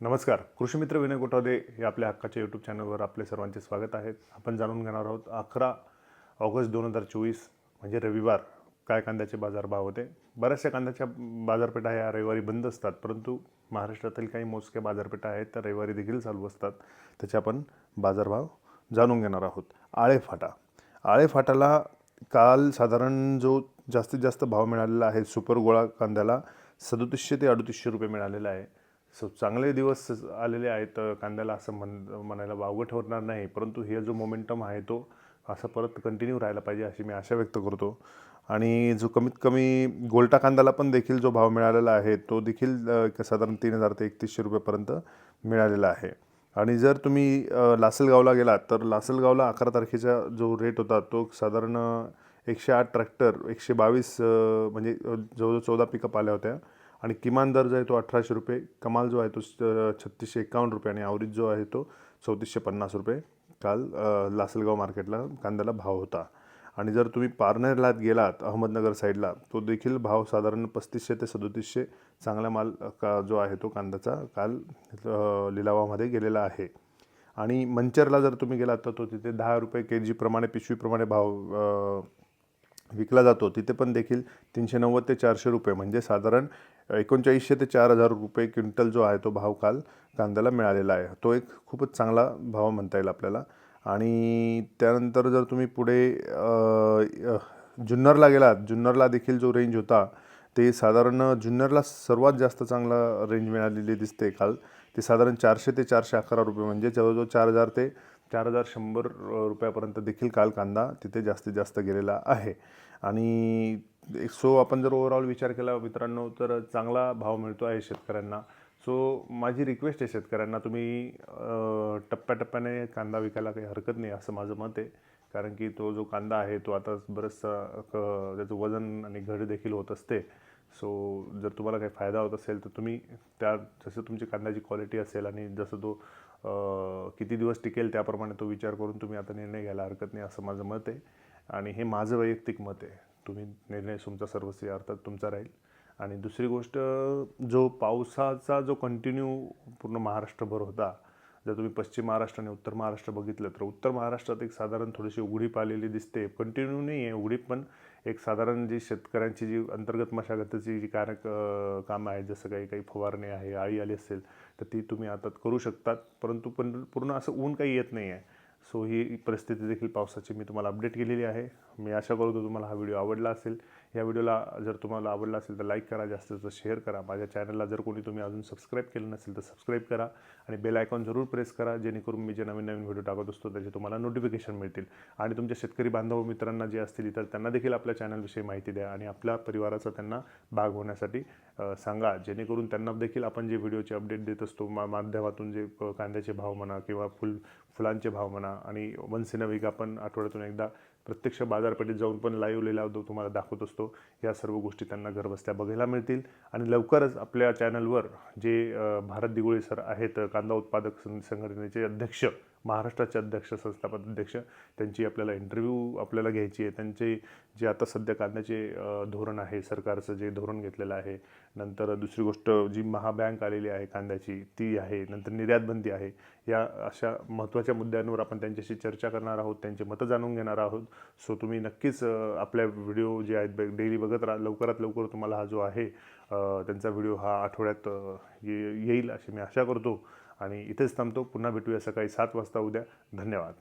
नमस्कार. कृषीमित्र विनय गोटावदे हे आपल्या हक्काच्या यूट्यूब चॅनलवर आपले सर्वांचे स्वागत आहे. आपण जाणून घेणार आहोत अकरा ऑगस्ट दोन हजार चोवीस म्हणजे रविवार. काय कांद्याचे बाजारभाव होते? बऱ्याचशा कांद्याच्या बाजारपेठा ह्या रविवारी बंद असतात परंतु महाराष्ट्रातील काही मोजक्या बाजारपेठा आहेत त्या रविवारी देखील चालू असतात. त्याचे आपण बाजारभाव जाणून घेणार आहोत. आळेफाटा आळेफाटाला काल साधारण जो जास्तीत जास्त भाव मिळालेला आहे सुपर गोळा कांद्याला सदोतीसशे ते अडतीसशे रुपये मिळालेला आहे. सो चांगले दिवस आलेले आहेत कांद्याला असं म्हण म्हणायला वावगं ठरणार नाही परंतु हे जो मोमेंटम आहे तो असा परत कंटिन्यू राहायला पाहिजे अशी मी आशा व्यक्त करतो. आणि जो कमीत कमी गोलटा कांद्याला पण देखील जो भाव मिळालेला आहे तो देखील साधारण तीन हजार ते एकतीसशे रुपयेपर्यंत मिळालेला आहे. आणि जर तुम्ही लासलगावला गेलात तर लासलगावला अकरा तारखेचा जो रेट होता तो साधारण एकशे आठ ट्रॅक्टर एकशे बावीस म्हणजे जवळजवळ चौदा पिकअप आल्या होत्या. आणि किमान दर जो आहे तो अठराशे रुपये कमाल जो आहे तो छत्तीसशे एकावन्न रुपये आणि आवरीज जो आहे तो चौतीसशे पन्नास रुपये. काल लासलगाव मार्केटला कांद्याला भाव होता. आणि जर तुम्ही पारनेरला गेलात अहमदनगर साईडला तो देखील भाव साधारण पस्तीसशे ते सदोतीसशे चांगला माल का जो आहे तो कांद्याचा काल लिलावामध्ये गेलेला आहे. आणि मंचरला जर तुम्ही गेलात तर तो तिथे दहा रुपये के जीप्रमाणे पिशवीप्रमाणे भाव विकला जातो. तिथे पण देखील तीनशे नव्वद ते चारशे रुपये म्हणजे साधारण एकोणचाळीसशे ते चार हजार रुपये क्विंटल जो आहे तो भाव काल कांद्याला मिळालेला आहे. तो एक खूपच चांगला भाव म्हणता येईल आपल्याला. आणि त्यानंतर जर तुम्ही पुढे जुन्नरला गेलात जुन्नरला देखील जो रेंज होता ते साधारण जुन्नरला सर्वात जास्त चांगला रेंज मिळालेली दिसते काल. ते साधारण चारशे ते चारशे अकरा रुपये म्हणजे जवळजवळ चार हजार ते चार हजार शंभर रुपयापर्यंत देखील काल कांदा तिथे जास्तीत जास्त गेलेला आहे. आणि सो आपण जर ओव्हरऑल विचार केला मित्रांनो तर चांगला भाव मिळतो आहे शेतकऱ्यांना. सो माझी रिक्वेस्ट आहे शेतकऱ्यांना तुम्ही टप्प्याटप्प्याने कांदा विकायला काही हरकत नाही असं माझं मत आहे. कारण की तो जो कांदा आहे तो आता बरंचसा क- त्याचं वजन आणि घड देखील होत असते. सो जर तुम्हाला काही फायदा होत असेल तर तुम्ही त्या जसं तुमची कांद्याची क्वालिटी असेल आणि जसं तो किती दिवस टिकेल त्याप्रमाणे तो विचार करून तुम्ही आता निर्णय घ्यायला हरकत नाही असं माझं मत आहे. आणि हे माझं वैयक्तिक मत आहे. तुम्ही निर्णय तुमचा सर्वस्वी अर्थात तुमचा राहील. आणि दुसरी गोष्ट जो पावसाचा जो कंटिन्यू पूर्ण महाराष्ट्रभर होता जर तुम्ही पश्चिम महाराष्ट्र आणि उत्तर महाराष्ट्र बघितलं तर उत्तर महाराष्ट्रात एक साधारण थोडीशी उघडीप आलेली दिसते. कंटिन्यू नाही आहे उघडीप पण एक साधारण जी शेतकऱ्यांची जी अंतर्गत मशागतीची जी कार्य कामं आहेत जसं काही काही फवारणी आहे आळी आली असेल तर ती तुम्ही आता करू शकतात. परंतु पण पूर्ण असं ऊन काही येत नाही आहे. सो ही परिस्थिती देखील पावसाची मी तुम्हाला अपडेट केलेली आहे. मी आशा करतो तुम्हाला हा व्हिडिओ आवडला असेल. या व्हिडिओला जर तुम्हाला आवडला असेल तर लाईक करा जास्त जास्त शेअर करा. माझ्या चॅनलला जर कोणी तुम्ही अजून सबस्क्राईब केलं नसेल तर सबस्क्राईब करा आणि बेल आयकॉन जरूर प्रेस करा जेणेकरून मी जे नवीन नवीन व्हिडिओ टाकत असतो त्याचे तुम्हाला नोटिफिकेशन मिळतील. आणि तुमच्या शेतकरी बांधव मित्रांना जे असतील तर त्यांना देखील आपल्या चॅनलविषयी माहिती द्या आणि आपल्या परिवाराचा त्यांना भाग होण्यासाठी सांगा. जेणेकरून त्यांना देखील आपण जे व्हिडिओचे अपडेट देत असतो मा माध्यमातून जे कांद्याचे भाव म्हणा किंवा फुल फुलांचे भाव म्हणा आणि वन्स इन अ वीक आपण आठवड्यातून एकदा प्रत्यक्ष बाजारपेठेत जाऊन पण लाईव्ह लिलाव दो- तुम्हाला दाखवत असतो. या सर्व गोष्टी त्यांना घरबसल्या बघायला मिळतील. आणि लवकरच आपल्या चॅनलवर जे भारत दिगोळे सर आहेत कांदा उत्पादक संघटनेचे अध्यक्ष महाराष्ट्राचे अध्यक्ष संस्थापक अध्यक्ष त्यांची आपल्याला इंटरव्ह्यू आपल्याला घ्यायची आहे. त्यांचे जे आता सध्या कांद्याचे धोरण आहे सरकारचं जे धोरण घेतलेलं आहे. नंतर दुसरी गोष्ट जी महाबँक आलेली आहे कांद्याची ती आहे. नंतर निर्यातबंदी आहे. या अशा महत्त्वाच्या मुद्द्यांवर आपण त्यांच्याशी चर्चा करणार आहोत त्यांचे मतं जाणून घेणार आहोत. सो तुम्ही नक्कीच आपल्या व्हिडिओ जे आहेत डेली बघत राहा लवकरात लवकर तुम्हाला हा जो आहे त्यांचा व्हिडिओ हा आठवड्यात ये- येईल अशी मी आशा करतो. आणि इथेच थांबतो. पुन्हा भेटूया सकाळी सात वाजता उद्या. धन्यवाद.